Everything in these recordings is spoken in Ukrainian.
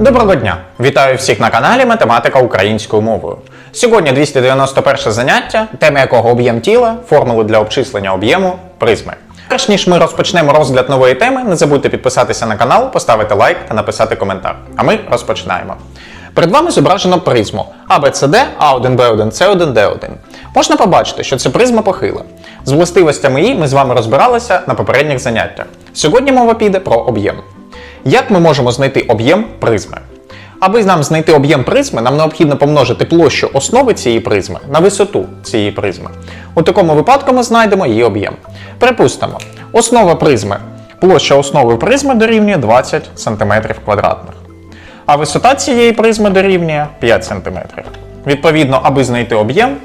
Доброго дня! Вітаю всіх на каналі Математика українською мовою. Сьогодні 291 заняття, тема якого об'єм тіла, формули для обчислення об'єму, призми. Перш ніж ми розпочнемо розгляд нової теми, не забудьте підписатися на канал, поставити лайк та написати коментар. А ми розпочинаємо. Перед вами зображено призму ABCD, A1, B1, C1, D1. Можна побачити, що це призма похила. З властивостями її ми з вами розбиралися на попередніх заняттях. Сьогодні мова піде про об'єм. Як ми можемо знайти об'єм призми? Аби нам знайти об'єм призми, нам необхідно помножити площу основи цієї призми на висоту цієї призми. У такому випадку ми знайдемо її об'єм. Припустимо, основа призми, площа основи призми дорівнює 20 см квадратних, а висота цієї призми дорівнює 5 см. Відповідно, аби знайти об'єм,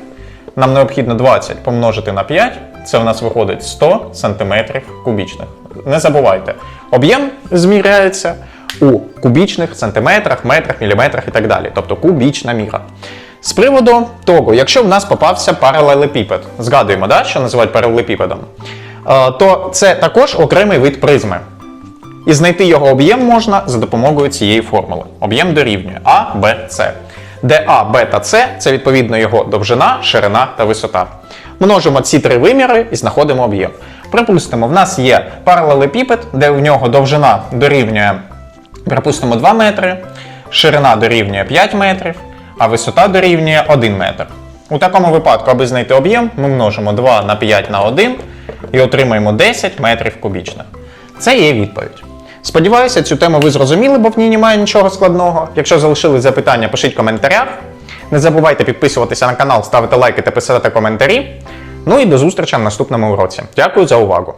нам необхідно 20 помножити на 5, це у нас виходить 100 см кубічних. Не забувайте, об'єм зміряється у кубічних сантиметрах, метрах, міліметрах і так далі, тобто кубічна міра. З приводу того, якщо в нас попався паралелепіпед, згадуємо, да, що називають паралелепіпедом, е, то це також окремий вид призми. І знайти його об'єм можна за допомогою цієї формули. Об'єм дорівнює А, Б, С. Де А, Б та С це відповідно його довжина, ширина та висота. Множимо ці три виміри і знаходимо об'єм. Припустимо, в нас є паралелепіпед, де в нього довжина дорівнює, припустимо, 2 метри, ширина дорівнює 5 метрів, а висота дорівнює 1 метр. У такому випадку, аби знайти об'єм, ми множимо 2 на 5 на 1 і отримаємо 10 метрів кубічних. Це є відповідь. Сподіваюся, цю тему ви зрозуміли, бо в ній немає нічого складного. Якщо залишили запитання, пишіть в коментарях. Не забувайте підписуватися на канал, ставити лайки та писати коментарі. Ну і до зустрічі в наступному уроці. Дякую за увагу!